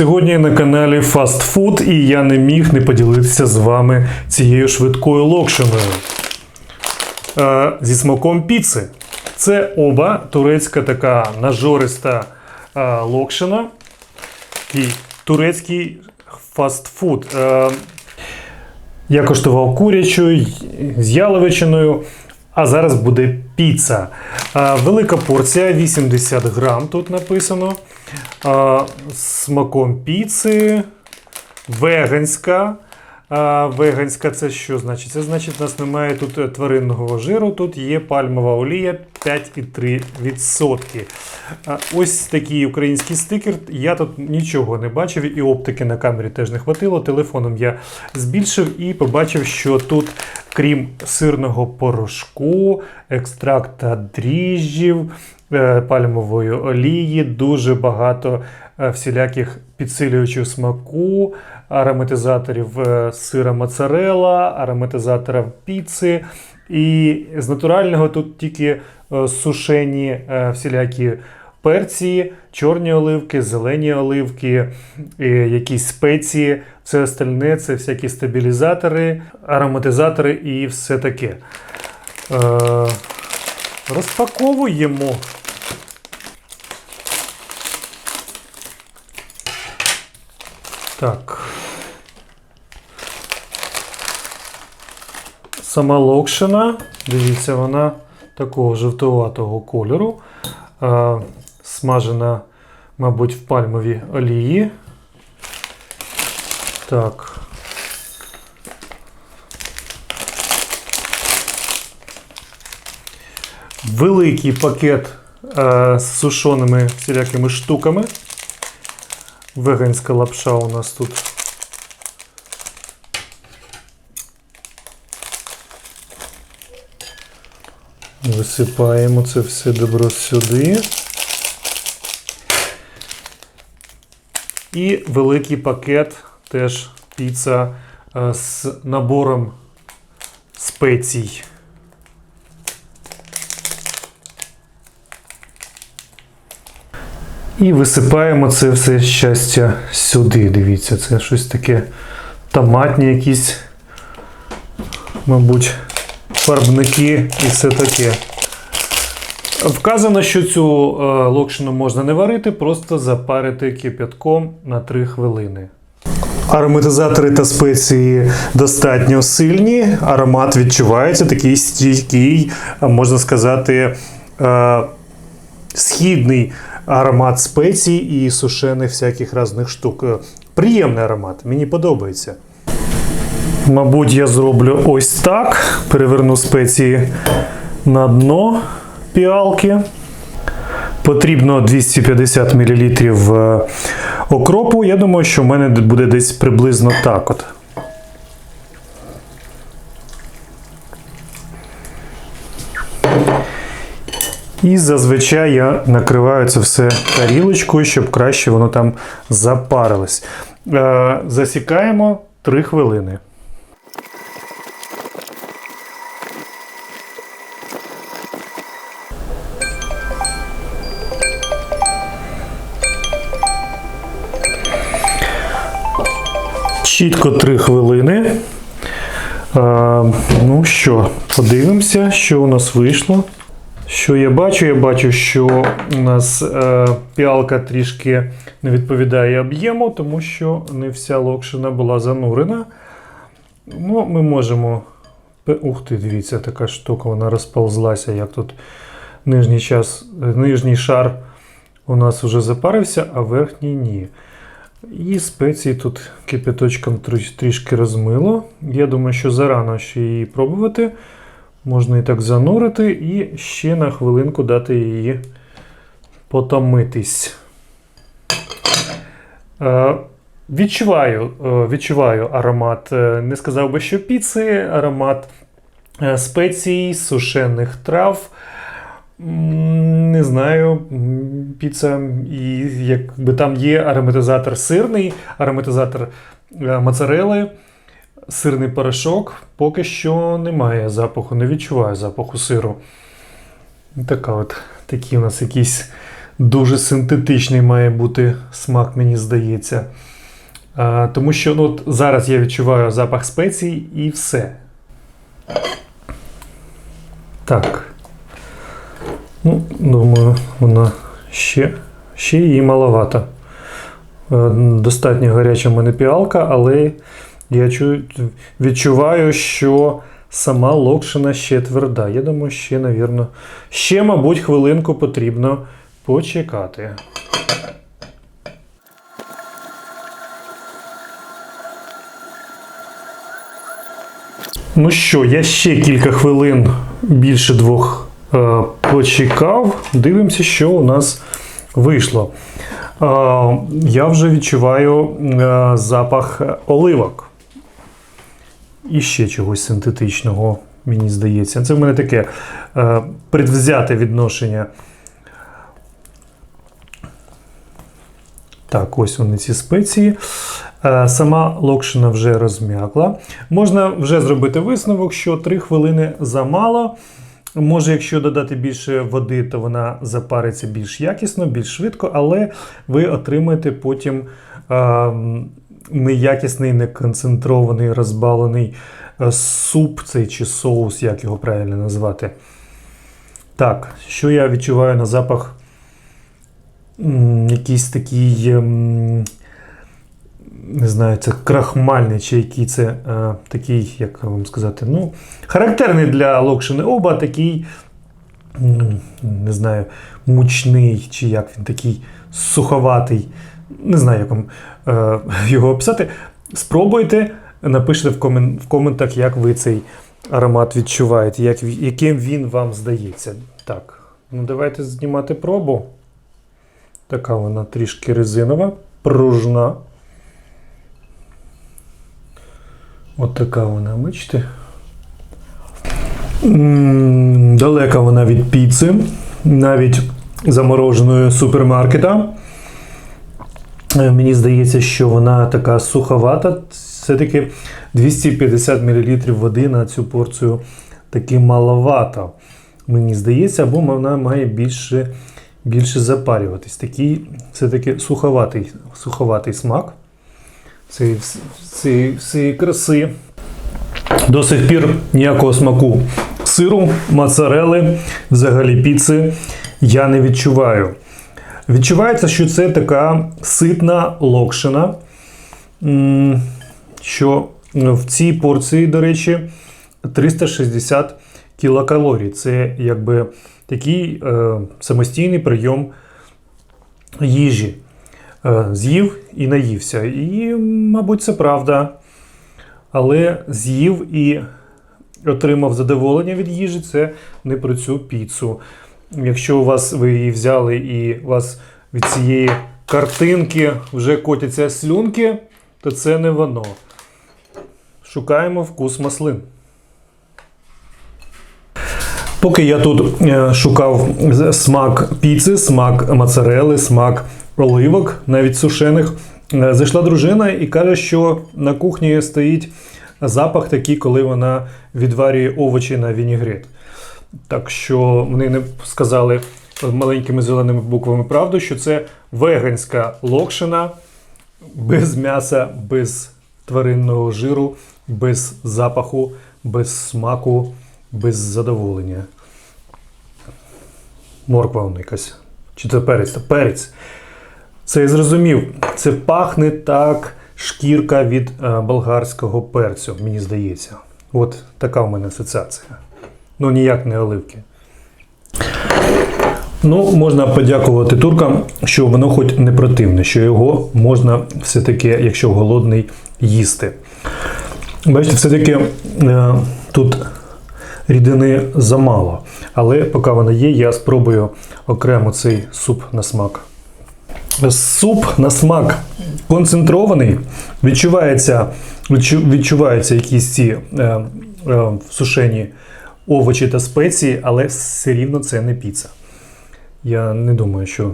Сьогодні на каналі Food і я не міг не поділитися з вами цією швидкою локшиною е, зі смаком піци. Це оба турецька така нажориста е, локшина. Такий турецький фастфуд. Е, я коштував курячу з яловичиною, а зараз буде піца. А, велика порція 80 грам тут написано. Смаком піци. Веганська. Веганська це що значить? Це значить, у нас немає тут е, тваринного жиру, тут є пальмова олія 5,3%. Ось такий український стикер. Я тут нічого не бачив, і оптики на камері теж не хватило. Телефоном я збільшив і побачив, що тут, крім сирного порошку, екстракта дріжджів, е, пальмової олії, дуже багато е, всіляких підсилюючих смаку, ароматизаторів е, сира моцарелла, ароматизаторів піци. І з натурального тут тільки е, сушені е, всілякі перці, чорні оливки, зелені оливки, якісь спеції, все остальне це всякі стабілізатори, ароматизатори і все таке. Розпаковуємо. Так. Сама локшина, дивіться, вона такого жовтуватого кольору. Е, смажена, мабуть, в пальмовій олії. Так. Великий пакет е, з сушеними всілякими штуками. Веганська лапша у нас тут. Висипаємо це все добро сюди. І великий пакет теж піца е, з набором спецій. І висипаємо це все щастя сюди. Дивіться, це щось таке томатні якісь, мабуть, фарбники і все таке. Вказано, що цю е, локшину можна не варити, просто запарити кип'ятком на 3 хвилини. Ароматизатори та спеції достатньо сильні. Аромат відчувається, такий стійкий, можна сказати, е, східний аромат спецій і сушених всяких різних штук. Е, Приємний аромат, мені подобається. Мабуть, я зроблю ось так. Переверну спеції на дно піалки. Потрібно 250 мл е, окропу. Я думаю, що в мене буде десь приблизно так от. І зазвичай я накриваю це все тарілочкою, щоб краще воно там запарилось. Е, засікаємо 3 хвилини. Чітко 3 хвилини. Е, ну що, подивимося, що у нас вийшло. Що я бачу? Я бачу, що у нас е, піалка трішки не відповідає об'єму, тому що не вся локшина була занурена. Ну, ми можемо. Ух ти, дивіться, така штука, вона розповзлася, як тут нижній, час, нижній шар у нас вже запарився, а верхній ні. І спеції тут кипяточком трішки розмило. Я думаю, що зарано ще її пробувати. Можна і так занурити, і ще на хвилинку дати її потомитись. Е, відчуваю, е, відчуваю аромат, е, не сказав би, що піци, аромат спецій, сушених трав. Не знаю, піца, і якби там є ароматизатор сирний, ароматизатор моцарели, сирний порошок. Поки що немає запаху, не відчуваю запаху сиру. Така от, такі у нас якісь дуже синтетичний має бути смак, мені здається. А, тому що ну, от зараз я відчуваю запах спецій і все. Так. Ну, думаю, вона ще, ще її маловато. Е, Достатньо гаряча в мене піалка, але я чую, відчуваю, що сама локшина ще тверда. Я думаю, ще, навірно, ще, мабуть, хвилинку потрібно почекати. Ну що, я ще кілька хвилин більше двох е, почекав. Дивимося, що у нас вийшло. Е, я вже відчуваю е, запах оливок. І ще чогось синтетичного, мені здається. Це в мене таке е, предвзяте відношення. Так, ось вони ці спеції. Е, Сама локшина вже розм'якла. Можна вже зробити висновок, що 3 хвилини замало. Може, якщо додати більше води, то вона запариться більш якісно, більш швидко, але ви отримаєте потім е, неякісний, неконцентрований, розбалений е, суп цей чи соус, як його правильно назвати. Так, що я відчуваю на запах? Якийсь такий. ем, не знаю, це крахмальний, чи який це е, такий, як вам сказати, ну, характерний для локшини оба, такий, не знаю, мучний, чи як він такий суховатий. Не знаю, як вам е, його описати. Спробуйте, напишіть в, комен, в коментах, як ви цей аромат відчуваєте, як, яким він вам здається. Так, ну давайте знімати пробу. Така вона трішки резинова, пружна. От така вона, бачите? Далека вона від піци, навіть замороженої супермаркета. Е, Мені здається, що вона така суховата. Все-таки 250 мл води на цю порцію таки маловато. Мені здається, або вона має більше, більше запарюватись. Такий все-таки суховатий, суховатий смак цієї, цієї, всієї краси. До сих пір ніякого смаку сиру, моцарели, взагалі піци я не відчуваю. Відчувається, що це така ситна локшина, що в цій порції, до речі, 360 кілокалорій. Це якби такий е, самостійний прийом їжі. Е, з'їв і наївся. І, мабуть, це правда. Але з'їв і отримав задоволення від їжі, це не про цю піцу. Якщо у вас ви її взяли і у вас від цієї картинки вже котяться слюнки, то це не воно. Шукаємо вкус маслин. Поки я тут е, шукав смак піци, смак моцарели, смак оливок, навіть сушених, е, зайшла дружина і каже, що на кухні стоїть запах такий, коли вона відварює овочі на вінігрет. Так що вони не сказали маленькими зеленими буквами правду, що це веганська локшина без м'яса, без тваринного жиру, без запаху, без смаку, без задоволення. Морква вона якась. Чи це перець? Це перець. Це я зрозумів. Це пахне так шкірка від е, болгарського перцю, мені здається. От така в мене асоціація. Ну, ніяк не оливки. Ну, можна подякувати туркам, що воно хоч не противне, що його можна все-таки, якщо голодний, їсти. Бачите, все-таки е, тут рідини замало. Але поки вона є, я спробую окремо цей суп на смак. Суп на смак концентрований, відчувається, відчу- відчуваються якісь ці е, е, сушені овочі та спеції, але все рівно це не піца. Я не думаю, що.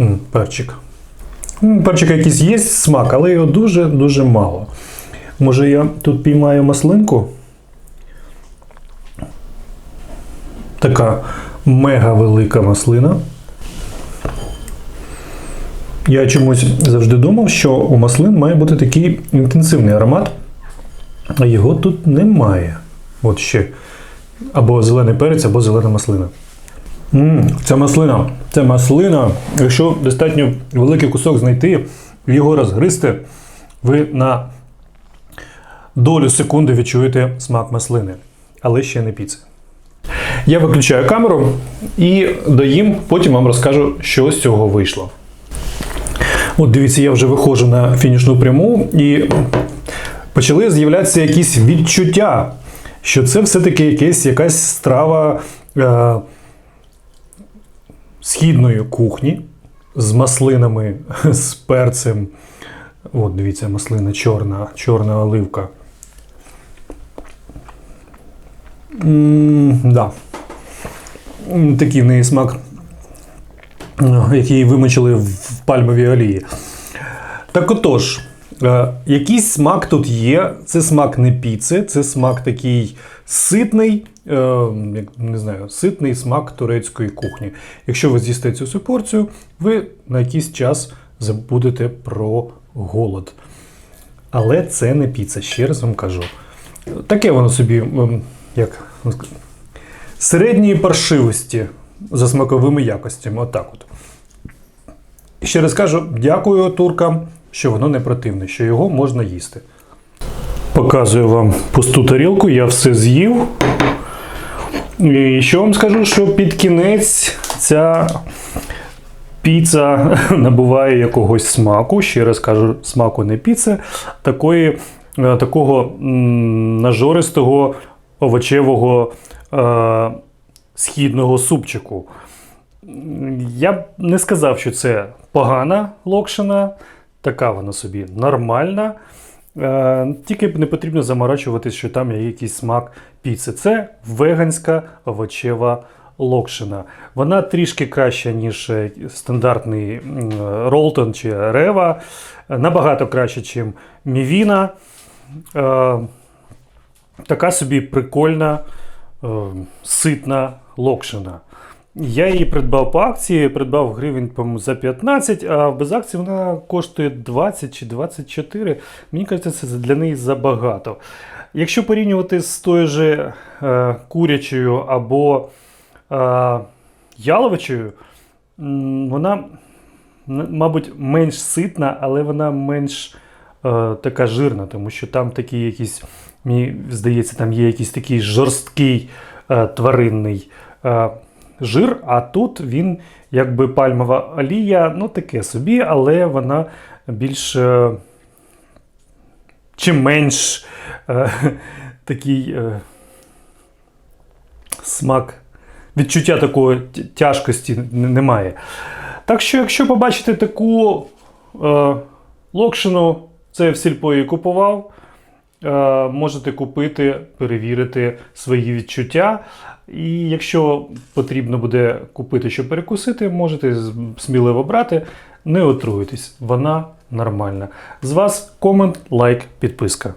М, перчик. М, Перчик якийсь є смак, але його дуже-дуже мало. Може я тут піймаю маслинку? така мега велика маслина. Я чомусь завжди думав, що у маслин має бути такий інтенсивний аромат, а його тут немає. От ще. Або зелений перець, або зелена маслина. м ця маслина. Це маслина. Якщо достатньо великий кусок знайти, його розгризти, ви на долю секунди відчуєте смак маслини, але ще не піци. Я виключаю камеру і доїм, потім вам розкажу, що з цього вийшло. От дивіться, я вже виходжу на фінішну пряму і почали з'являтися якісь відчуття, що це все-таки якась, якась страва е, східної кухні з маслинами, з перцем. От, дивіться, маслина чорна, чорна оливка. м да. Такий в неї смак, е, який вимочили в пальмовій олії. Так отож, е, якийсь смак тут є. Це смак не піци, це смак такий ситний, е, не знаю, ситний смак турецької кухні. Якщо ви з'їсте цю всю порцію, ви на якийсь час забудете про голод. Але це не піца, ще раз вам кажу. Таке воно собі, як середньої паршивості за смаковими якостями. Отак от. Ще раз кажу, дякую туркам, що воно не противне, що його можна їсти. Показую вам пусту тарілку, я все з'їв. І що вам скажу, що під кінець ця піца набуває якогось смаку. Ще раз кажу, смаку не піци, такої, е, такого нажористого овочевого е, східного супчику. Я б не сказав, що це погана локшина, така вона собі нормальна. Е, тільки не потрібно заморачуватись, що там є якийсь смак піци. Це веганська овочева локшина. Вона трішки краща, ніж е, стандартний Ролтон чи Рева. Набагато краще, ніж Мівіна. Е, така собі прикольна, ситна локшина. Я її придбав по акції, придбав гривень по-моєму, за 15, а без акції вона коштує 20 чи 24. Мені кажеться, це для неї забагато. Якщо порівнювати з тою же е, курячою або е, яловичою, вона, мабуть, менш ситна, але вона менш е, така жирна, тому що там такі якісь, мені здається, там є якийсь такий жорсткий е, тваринний. Е, жир, а тут він якби пальмова олія, ну таке собі, але вона більш е, чи менш е, такий е, смак, відчуття такої тяжкості немає. Так що, якщо побачите таку е, локшину, це в сільпо її купував. Е, можете купити, перевірити свої відчуття. І якщо потрібно буде купити, щоб перекусити, можете сміливо брати. Не отруйтесь, вона нормальна. З вас комент, лайк, підписка.